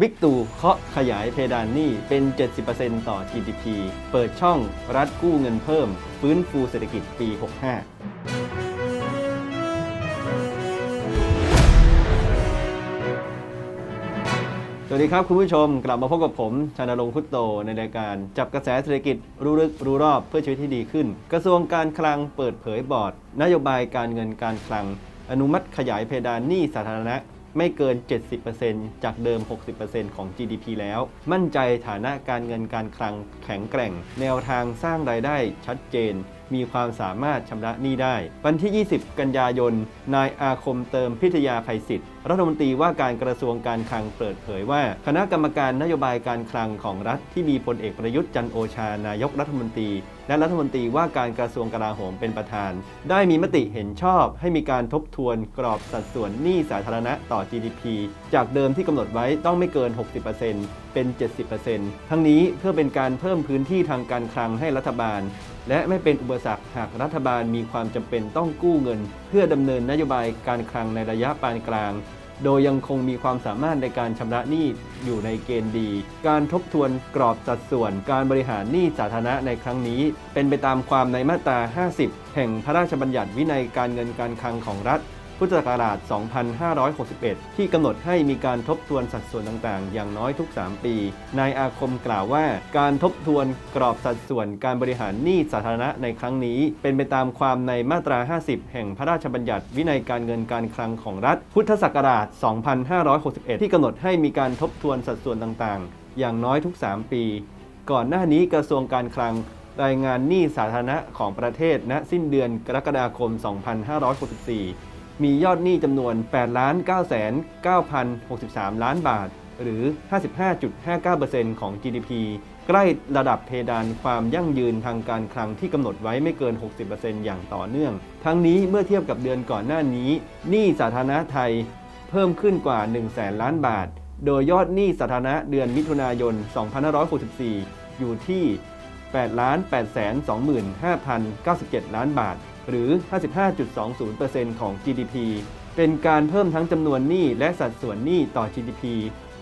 บิ๊กตู่เคาะขยายเพดานหนี้เป็น 70%ต่อ GDP เปิดช่องรัฐกู้เงินเพิ่ม ฟื้นฟูเศรษฐกิจปี 65สวัสดีครับ คุณผู้ชมกลับมาพบกับผม ชานรงค์พุทโตในรายการจับกระแสเศรษฐกิจรู้ลึกรู้รอบเพื่อชีวิตที่ดีขึ้น กระทรวงการคลังเปิดเผยบอร์ด นโยบายการเงินการคลัง อนุมัติขยายเพดานหนี้สาธารณะ ไม่เกิน 70%จากเดิม 60%ของ GDP แล้ว มั่นใจฐานะการเงินการคลังแข็งแกร่ง แนวทางสร้างรายได้ชัดเจนมีความสามารถชำระหนี้ได้ วันที่ 20 กันยายน นายอาคมเติมพิทยาภัยศิษย์รัฐมนตรีว่าการกระทรวงการคลังเปิดเผยว่า คณะกรรมการนโยบายการคลังของรัฐที่มีพลเอกประยุทธ์จันโอชานายกรัฐมนตรี และรัฐมนตรีว่าการกระทรวงกลาโหมเป็นประธาน ได้มีมติเห็นชอบ ให้มีการทบทวนกรอบสัดส่วนหนี้สาธารณะต่อ GDP จากเดิมที่กำหนดไว้ต้องไม่เกิน 60%เป็น 70%ทั้งนี้เพื่อเป็นการเพิ่มพื้นที่ทางการคลังให้รัฐบาล และไม่เป็นอุปสรรคหากรัฐบาลมีความจำเป็นต้องกู้เงิน เพื่อดำเนินนโยบายการคลังในระยะปานกลาง โดยยังคงมีความสามารถในการชำระหนี้อยู่ในเกณฑ์ดี การทบทวนกรอบสัดส่วนการบริหารหนี้สาธารณะในครั้งนี้ เป็นไปตามความในมาตรา 50 แห่งพระราชบัญญัติวินัยการเงินการคลังของรัฐ พุทธศักราช 2561 ที่กำหนดให้มีการทบทวนสัดส่วนต่างๆ อย่างน้อยทุก 3 ปี นายอาคมกล่าวว่า การทบทวนกรอบสัดส่วนการบริหารหนี้สาธารณะในครั้งนี้ เป็นไปตามความในมาตรา 50 แห่งพระราชบัญญัติวินัยการเงินการคลังของรัฐ พุทธศักราช 2561 ที่กำหนดให้มีการทบทวนสัดส่วนต่างๆ อย่างน้อยทุก 3 ปี ก่อนหน้านี้กระทรวงการคลังรายงานหนี้สาธารณะของประเทศณสิ้นเดือนกรกฎาคม 2564 มียอดหนี้จำนวน8ล้าน9แสน9,063 ล้านบาท หรือ 55.59%ของ GDP ใกล้ระดับเพดานความยั่งยืนทางการคลังที่กำหนดไว้ไม่เกิน 60%อย่างต่อเนื่อง ทั้งนี้เมื่อเทียบกับเดือนก่อนหน้านี้ หนี้สาธารณะไทยเพิ่มขึ้นกว่า1แสนล้านบาท โดยยอดหนี้สาธารณะเดือนมิถุนายน 2564 อยู่ที่ 8 8 2 5 0 9 7 ล้านบาท หรือ 55.20%ของ GDP เป็นการเพิ่มทั้งจำนวนหนี้และสัดส่วนหนี้ต่อ GDP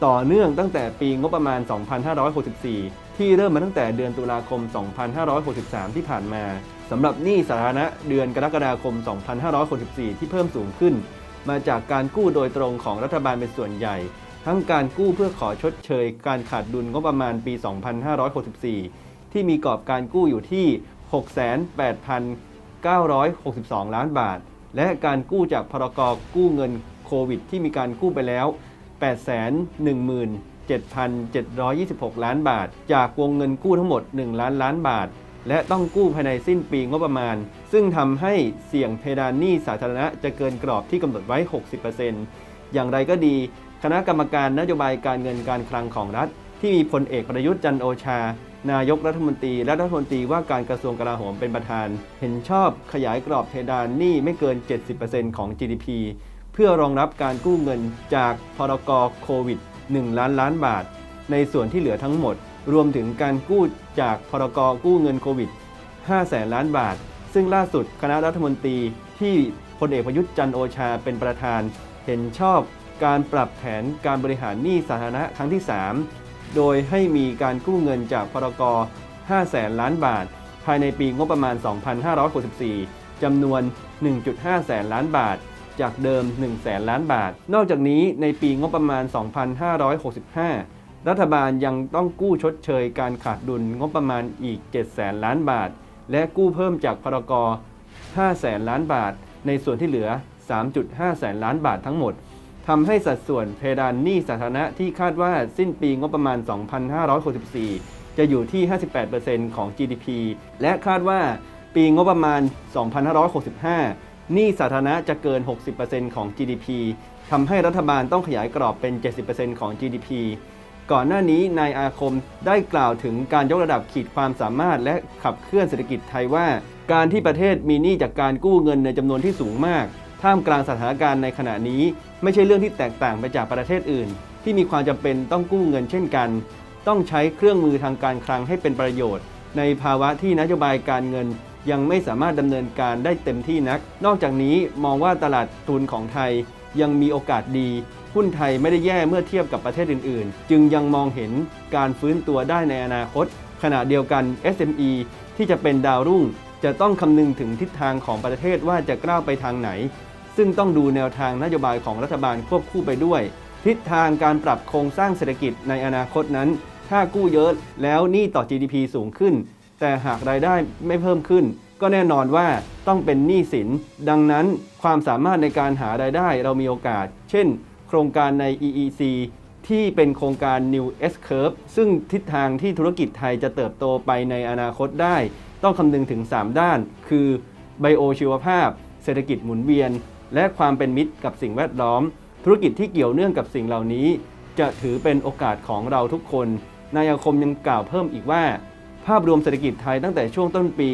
ต่อเนื่องตั้งแต่ปีงบประมาณ 2564 ที่เริ่มมาตั้งแต่เดือนตุลาคม 2563 ที่ผ่านมาสำหรับหนี้สาธารณะเดือนกรกฎาคม 2564 ที่เพิ่มสูงขึ้น มาจากการกู้โดยตรงของรัฐบาลเป็นส่วนใหญ่ ทั้งการกู้เพื่อขอชดเชย การขาดดุลงบประมาณปี 2564 ที่มีกรอบการกู้อยู่ที่ 962 ล้านบาท และการกู้จากพรกกู้เงินโควิด ที่มีการกู้ไปแล้ว 817,726 ล้านบาท จากวงเงินกู้ทั้งหมด 1 ล้านล้านบาท และต้องกู้ภายในสิ้นปีงบประมาณ ซึ่งทำให้เสี่ยงเพดานหนี้สาธารณะจะเกินกรอบที่กำหนดไว้ 60%อย่างไรก็ดี คณะกรรมการนโยบายการเงินการคลังของรัฐ ที่มีพลเอกประยุทธ์จันโอชา นายกรัฐมนตรีและรัฐมนตรีว่าการกระทรวงกลาโหมเป็นประธาน เห็นชอบขยายกรอบเพดานหนี้ไม่เกิน 70%ของ GDP เพื่อรองรับการกู้เงินจากพรกโควิด 1 ล้านล้านบาท ในส่วนที่เหลือทั้งหมด รวมถึงการกู้จากพรกกู้เงินโควิด 5 แสนล้านบาท ซึ่งล่าสุดคณะรัฐมนตรีที่พลเอกประยุทธ์จันโอชาเป็นประธาน เห็นชอบการปรับแผนการบริหารหนี้สาธารณะครั้งที่ 3 โดยให้มีการกู้เงินจากพรกร5แสนล้านบาท ภายในปีงบประมาณ 2564จำนวน 1.5 แสนล้านบาท จากเดิม 1 แสนล้านบาท นอกจากนี้ในปีงบประมาณ 2565 รัฐบาลยังต้องกู้ชดเชยการขาดดุลงบประมาณอีก 7 แสนล้านบาท และกู้เพิ่มจากพรกร5แสนล้านบาท ในส่วนที่เหลือ 3.5 แสนล้านบาททั้งหมด ทำให้สัดส่วนเพดานหนี้สาธารณะที่คาดว่าสิ้นปีงบประมาณ 2564 จะอยู่ที่ 58%ของ GDP และคาดว่าปีงบประมาณ 2565 หนี้สาธารณะจะเกิน 60%ของ GDP ทำให้รัฐบาลต้องขยายกรอบเป็น 70%ของ GDP ก่อนหน้านี้นายอาคมได้กล่าวถึงการยกระดับขีดความสามารถและขับเคลื่อนเศรษฐกิจไทยว่า การที่ประเทศมีหนี้จากการกู้เงินในจำนวนที่สูงมาก ท่ามกลางสถานการณ์ในขณะนี้ ไม่ใช่เรื่องที่แตกต่างไปจากประเทศอื่น ที่มีความจำเป็นต้องกู้เงินเช่นกัน ต้องใช้เครื่องมือทางการคลังให้เป็นประโยชน์ ในภาวะที่นโยบายการเงินยังไม่สามารถดำเนินการได้เต็มที่นัก นอกจากนี้มองว่าตลาดทุนของไทยยังมีโอกาสดี หุ้นไทยไม่ได้แย่เมื่อเทียบกับประเทศอื่น ๆ จึงยังมองเห็นการฟื้นตัวได้ในอนาคต ขณะเดียวกัน SME ที่จะเป็นดาวรุ่ง จะต้องคำนึงถึงทิศทางของประเทศว่าจะก้าวไปทางไหน ซึ่งต้องดูแนวทางนโยบายของรัฐบาลควบคู่ไปด้วย ทิศทางการปรับโครงสร้างเศรษฐกิจในอนาคตนั้น ถ้ากู้เยอะแล้วหนี้ต่อ GDP สูงขึ้น แต่หากรายได้ไม่เพิ่มขึ้น ก็แน่นอนว่าต้องเป็นหนี้สิน ดังนั้นความสามารถในการหารายได้เรามีโอกาส เช่น โครงการใน EEC ที่เป็นโครงการ New S Curve ซึ่งทิศทางที่ธุรกิจไทยจะเติบโตไปในอนาคตได้ ต้องคำนึงถึง 3 ด้าน คือไบโอชีวภาพ เศรษฐกิจหมุนเวียน และความเป็นมิตรกับสิ่งแวดล้อม ธุรกิจที่เกี่ยวเนื่องกับสิ่งเหล่านี้ จะถือเป็นโอกาสของเราทุกคน นายอาคมยังกล่าวเพิ่มอีกว่า ภาพรวมเศรษฐกิจไทยตั้งแต่ช่วงต้นปี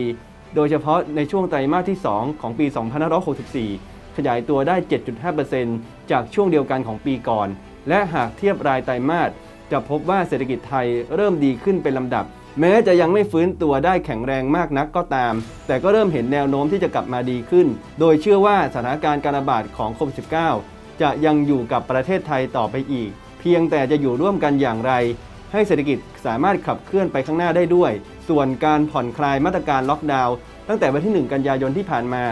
โดยเฉพาะในช่วงไตรมาสที่ 2 ของปี 2564 ขยายตัวได้ 7.5%จากช่วงเดียวกันของปีก่อน และหากเทียบรายไตรมาสจะพบว่าเศรษฐกิจไทยเริ่มดีขึ้นเป็นลำดับ แม้จะยังไม่ฟื้นตัวได้แข็งแรงมากนักก็ตาม แต่ก็เริ่มเห็นแนวโน้มที่จะกลับมาดีขึ้น โดยเชื่อว่าสถานการณ์การระบาดของโควิด -19 จะยังอยู่กับประเทศไทยต่อไปอีก เพียงแต่จะอยู่ร่วมกันอย่างไร ให้เศรษฐกิจสามารถขับเคลื่อนไปข้างหน้าได้ด้วย ส่วนการผ่อนคลายมาตรการล็อกดาวน์ตั้งแต่วันที่ 1 กันยายนที่ผ่านมา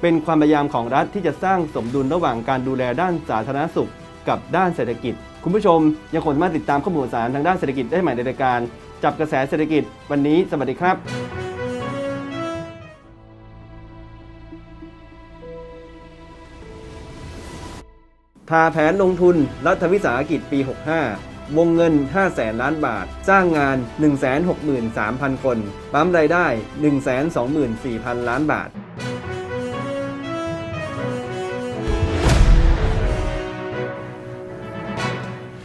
เป็นความพยายามของรัฐที่จะสร้างสมดุลระหว่างการดูแลด้านสาธารณสุข กับด้านเศรษฐกิจ คุณผู้ชมยังคงสามารถติดตามข้อมูลสารทางด้านเศรษฐกิจได้ใหม่ในรายการ จับกระแสเศรษฐกิจวันนี้ สวัสดีครับพาแผนลงทุนรัฐวิสาหกิจปี 65 วงเงิน 5 แสนล้านบาทสร้างงาน 163,000 คน ปั๊มรายได้ 124,000 ล้านบาท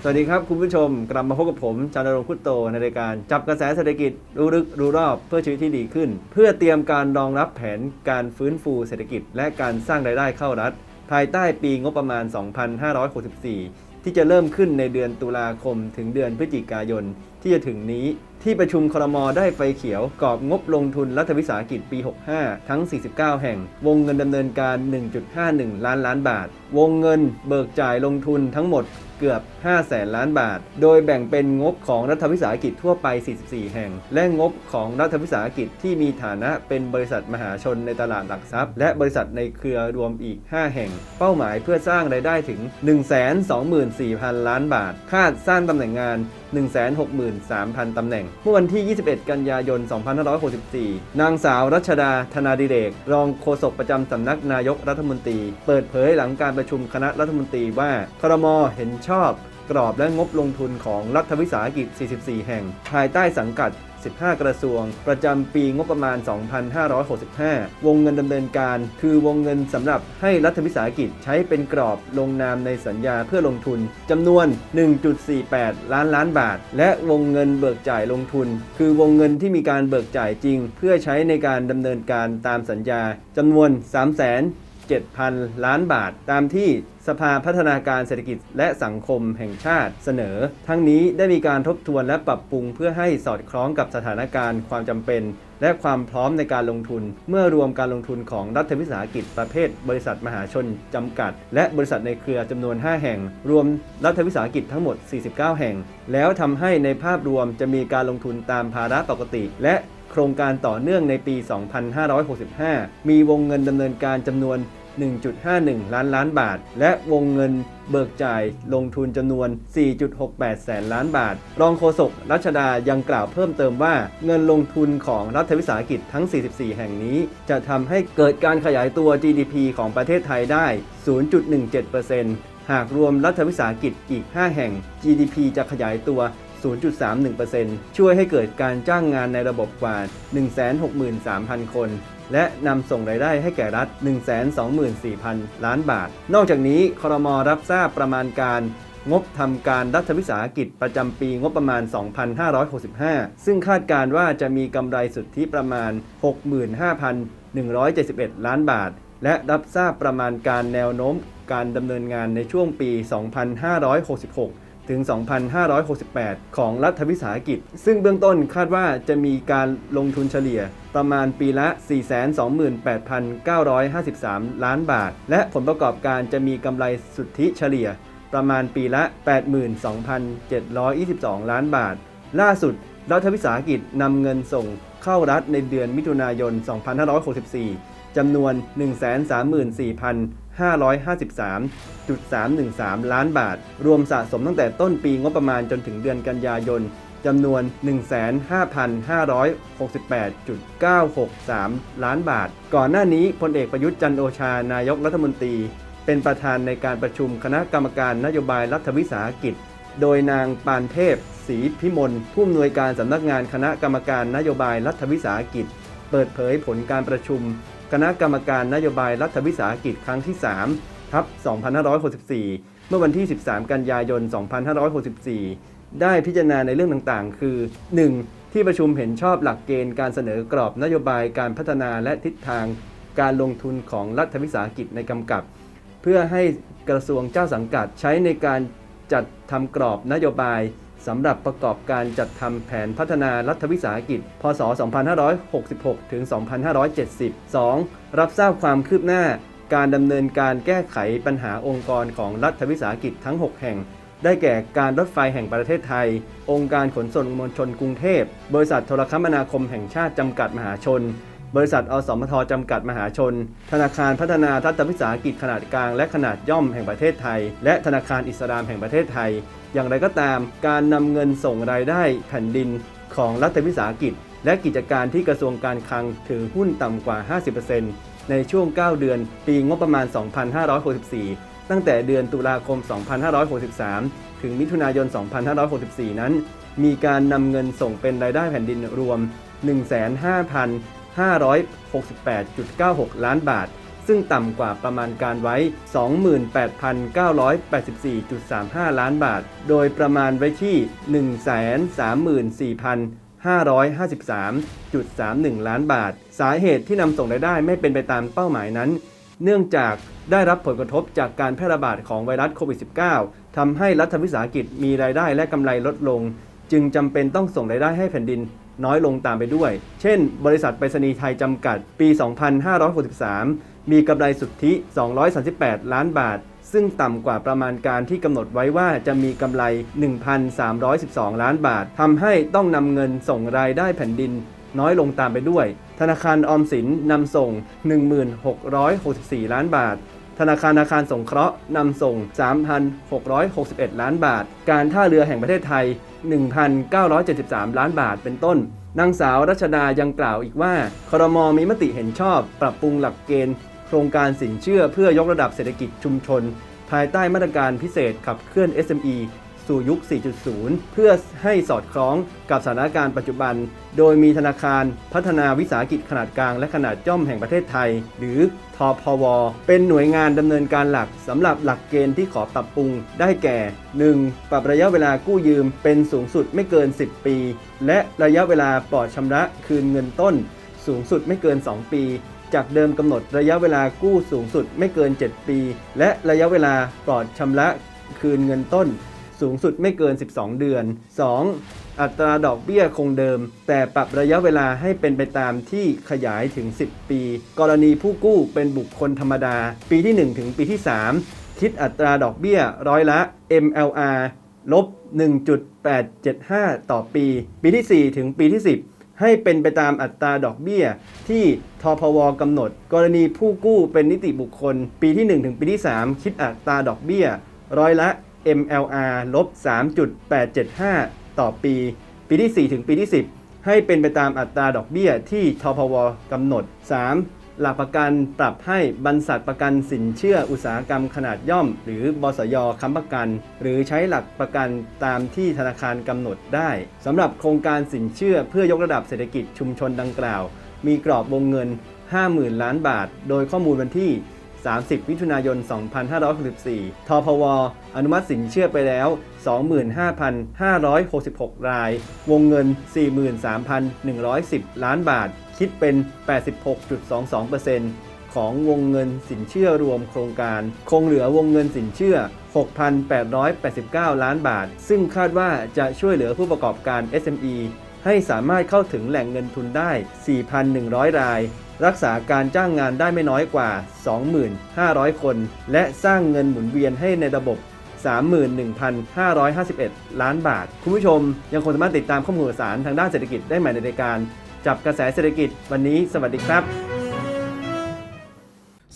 วัสดีครับคุณผู้ชมกลับมาพบกับผมจานรงค์คุตโตในรายการจับกระแสเศรษฐกิจรู้ลึกรู้รอบเพื่อชีวิตที่ดีขึ้น เพื่อเตรียมการรองรับแผนการฟื้นฟูเศรษฐกิจ และการสร้างรายได้เข้ารัฐ ภายใต้ปีงบประมาณ 2564 ที่จะเริ่มขึ้นในเดือนตุลาคมถึงเดือนพฤศจิกายนที่จะถึงนี้ ที่ประชุมครมได้ไฟเขียวกรอบงบลงทุนรัฐวิสาหกิจปี 65 ทั้ง 49 แห่ง วงเงินดำเนินการ 1.51 ล้านล้านบาท วงเงินเบิกจ่ายลงทุนทั้งหมดเกือบ 5 แสนล้านบาท โดยแบ่งเป็นงบของรัฐวิสาหกิจทั่วไป 44 แห่ง และงบของรัฐวิสาหกิจที่มีฐานะเป็นบริษัทมหาชนในตลาดหลักทรัพย์ และบริษัทในเครือรวมอีก 5 แห่ง เป้าหมายเพื่อสร้างรายได้ถึง 124,000 ล้านบาท คาดสร้างตำแหน่งงาน 163,000 ตำแหน่งเมื่อวันที่ 21 กันยายน 2564 นางสาวรัชดาธนาดิเรก รองโฆษกประจำสำนักนายกรัฐมนตรี เปิดเผยหลังการประชุมคณะรัฐมนตรีว่าครมเห็นชอบกรอบและงบลงทุนของรัฐวิสาหกิจ 44 แห่ง ภายใต้สังกัด 15 กระทรวง ประจำปีงบประมาณ 2565 วงเงินดำเนินการ คือวงเงินสำหรับให้รัฐวิสาหกิจใช้เป็นกรอบลงนามในสัญญาเพื่อลงทุนจำนวน 1.48 ล้านล้านบาท และวงเงินเบิกจ่ายลงทุน คือวงเงินที่มีการเบิกจ่ายจริง เพื่อใช้ในการดำเนินการตามสัญญาจำนวน 3 0 0 0 0 7,000 ล้านบาท ตามที่สภาพัฒนาการเศรษฐกิจและสังคมแห่งชาติเสนอ ทั้งนี้ได้มีการทบทวนและปรับปรุงเพื่อให้สอดคล้องกับสถานการณ์ความจำเป็น และความพร้อมในการลงทุน เมื่อรวมการลงทุนของรัฐวิสาหกิจประเภท บริษัทมหาชนจำกัด และบริษัทในเครือจำนวน 5 แห่ง รวมรัฐวิสาหกิจทั้งหมด 49 แห่ง แล้วทำให้ในภาพรวมจะมีการลงทุนตามภาระปกติ และโครงการต่อเนื่องในปี 2565 มีวงเงินดำเนินการจำนวน 1.51 ล้านล้านบาท และวงเงินเบิกจ่ายลงทุนจำนวน 4.68 แสนล้านบาท รองโฆษกรัชดายังกล่าวเพิ่มเติมว่า เงินลงทุนของรัฐวิสาหกิจทั้ง 44 แห่งนี้ จะทำให้เกิดการขยายตัว GDP ของประเทศไทยได้ 0.17%หากรวมรัฐวิสาหกิจอีก 5 แห่ง GDP จะขยายตัว 0.31%ช่วยให้เกิดการจ้างงานในระบบกว่า 163,000 คน และนำส่งรายได้ให้แก่รัฐ 124,000 ล้านบาท นอกจากนี้ครมรับทราบประมาณการงบทำการรัฐวิสาหกิจประจำปีงบประมาณ 2565 ซึ่งคาดการว่าจะมีกำไรสุทธิประมาณ 65,171 ล้านบาท และรับทราบประมาณการแนวโน้มการดำเนินงานในช่วงปี 2566 ถึง 2568 ของรัฐวิสาหกิจ ซึ่งเบื้องต้นคาดว่าจะมีการลงทุนเฉลี่ยประมาณปีละ 428,953 ล้านบาท และผลประกอบการจะมีกำไรสุทธิเฉลี่ยประมาณปีละ 82,722 ล้านบาท ล่าสุดรัฐวิสาหกิจนำเงินส่งเข้ารัฐในเดือนมิถุนายน 2564จำนวน 1,34,000 553.313 ล้านบาท รวมสะสมตั้งแต่ต้นปีงบประมาณจนถึงเดือนกันยายนจำนวน15,568.963 ล้านบาท ก่อนหน้านี้พลเอกประยุทธ์จันโอชานายกรัฐมนตรี เป็นประธานในการประชุมคณะกรรมการนโยบายรัฐวิสาหกิจ โดยนางปานเทพศรีพิมลผู้อำนวยการสำนักงานคณะกรรมการนโยบายรัฐวิสาหกิจ เปิดเผยผลการประชุม คณะกรรมการนโยบายรัฐวิสาหกิจครั้งที่ 3 ทับ 2564 เมื่อวันที่ 13 กันยายน 2564 ได้พิจารณาในเรื่องต่างๆ คือ 1. ที่ประชุมเห็นชอบหลักเกณฑ์การเสนอกรอบนโยบายการพัฒนาและทิศทางการลงทุนของรัฐวิสาหกิจในกำกับ เพื่อให้กระทรวงเจ้าสังกัดใช้ในการจัดทำกรอบนโยบาย สำหรับประกอบการจัดทำแผนพัฒนารัฐวิสาหกิจ พศ 2566 ถึง 2570 2. รับทราบความคืบหน้า การดำเนินการแก้ไขปัญหาองค์กรของรัฐวิสาหกิจทั้ง 6 แห่ง ได้แก่การรถไฟแห่งประเทศไทย องค์การขนส่งมวลชนกรุงเทพ บริษัทโทรคมนาคมแห่งชาติจำกัดมหาชน บริษัทอสมทจำกัดมหาชน ธนาคารพัฒนารัฐวิสาหกิจขนาดกลางและขนาดย่อมแห่งประเทศไทย และธนาคารอิสลามแห่งประเทศไทย อย่างไรก็ตาม การนำเงินส่งรายได้แผ่นดินของรัฐวิสาหกิจ และกิจการที่กระทรวงการคลังถือหุ้นต่ำกว่า 50%ในช่วง 9 เดือน ปีงบประมาณ 2564 ตั้งแต่เดือนตุลาคม 2563 ถึงมิถุนายน 2564 นั้น มีการนำเงินส่งเป็นรายได้แผ่นดินรวม 568.96 ล้านบาท ซึ่งต่ำกว่าประมาณการไว้ 28,984.35 ล้านบาท โดยประมาณไว้ที่ 134,553.31 ล้านบาท สาเหตุที่นำส่งรายได้ไม่เป็นไปตามเป้าหมายนั้น เนื่องจากได้รับผลกระทบจากการแพร่ระบาดของไวรัสโควิด -19 ทำให้รัฐวิสาหกิจมีรายได้และกำไรลดลง จึงจำเป็นต้องส่งรายได้ให้แผ่นดิน น้อยลงตามไปด้วย เช่น บริษัทไปรษณีย์ไทยจำกัด ปี 2563 มีกำไรสุทธิ 238 ล้านบาท ซึ่งต่ำกว่าประมาณการที่กำหนดไว้ว่าจะมีกำไร 1,312 ล้านบาท ทำให้ต้องนำเงินส่งรายได้แผ่นดิน น้อยลงตามไปด้วย ธนาคารออมสินนำส่ง 1664 ล้านบาท ธนาคารอาคารสงเคราะห์นำส่ง 3,661 ล้านบาท การท่าเรือแห่งประเทศไทย 1,973 ล้านบาทเป็นต้นนางสาวรัชดายังกล่าวอีกว่าครมมีมติเห็นชอบ ปรับปรุงหลักเกณฑ์ โครงการสินเชื่อเพื่อยกระดับเศรษฐกิจชุมชน ภายใต้มาตรการพิเศษขับเคลื่อน SME สู่ยุค 4.0 เพื่อให้สอดคล้องกับสถานการณ์ปัจจุบัน โดยมีธนาคารพัฒนาวิสาหกิจขนาดกลางและขนาดย่อมแห่งประเทศไทย หรือทพว เป็นหน่วยงานดำเนินการหลักสำหรับหลักเกณฑ์ที่ขอปรับปรุงได้แก่ 1. ปรับระยะเวลากู้ยืมเป็นสูงสุดไม่เกิน 10 ปี และระยะเวลาปลอดชำระคืนเงินต้น สูงสุดไม่เกิน 2 ปีจากเดิมกำหนดระยะเวลากู้สูงสุดไม่เกิน 7 ปี และระยะเวลาปลอดชำระคืนเงินต้น สูงสุดไม่เกิน 12 เดือน 2. อัตราดอกเบี้ยคงเดิม แต่ปรับระยะเวลาให้เป็นไปตามที่ขยายถึง 10 ปี กรณีผู้กู้เป็นบุคคลธรรมดา ปีที่ 1 ถึงปีที่ 3 คิดอัตราดอกเบี้ยร้อยละ MLR ลบ 1.875 ต่อปี ปีที่ 4 ถึงปีที่ 10ให้เป็นไปตามอัตราดอกเบี้ย ที่ทพวกำหนด กรณีผู้กู้เป็นนิติบุคคล ปีที่ 1 ถึงปีที่ 3 คิดอัตราดอกเบี้ย ร้อยละ MLR ลบ 3.875 ต่อปี ปีที่ 4 ถึงปีที่ 10 ให้เป็นไปตามอัตราดอกเบี้ยที่ทพวกำหนด 3. หลักประกันปรับให้บรรษัทประกันสินเชื่ออุตสาหกรรมขนาดย่อม หรือบสยค้ำประกัน หรือใช้หลักประกันตามที่ธนาคารกำหนดได้สำหรับโครงการสินเชื่อเพื่อยกระดับเศรษฐกิจชุมชนดังกล่าว มีกรอบวงเงิน 50,000 ล้านบาท โดยข้อมูลวันที่ 30 มิถุนายน 2564 ทพว อนุมัติสินเชื่อไปแล้ว 25,566 ราย วงเงิน 43,110 ล้านบาท คิดเป็น 86.22%ของวงเงินสินเชื่อรวมโครงการ คงเหลือวงเงินสินเชื่อ 6,889 ล้านบาท ซึ่งคาดว่าจะช่วยเหลือผู้ประกอบการ SME ให้สามารถเข้าถึงแหล่งเงินทุนได้ 4,100 ราย รักษาการจ้างงานได้ไม่น้อยกว่า 25,000 คน และสร้างเงินหมุนเวียนให้ในระบบ 31,551 ล้านบาท คุณผู้ชมยังคงสามารถติดตามข้อมูลข่าวสารทางด้านเศรษฐกิจได้ใหม่ในรายการ จับกระแสเศรษฐกิจวันนี้ สวัสดีครับ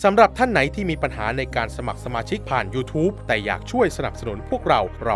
สำหรับท่านไหนที่มีปัญหาในการสมัครสมาชิกผ่าน YouTube แต่อยากช่วยสนับสนุนพวกเรา เรา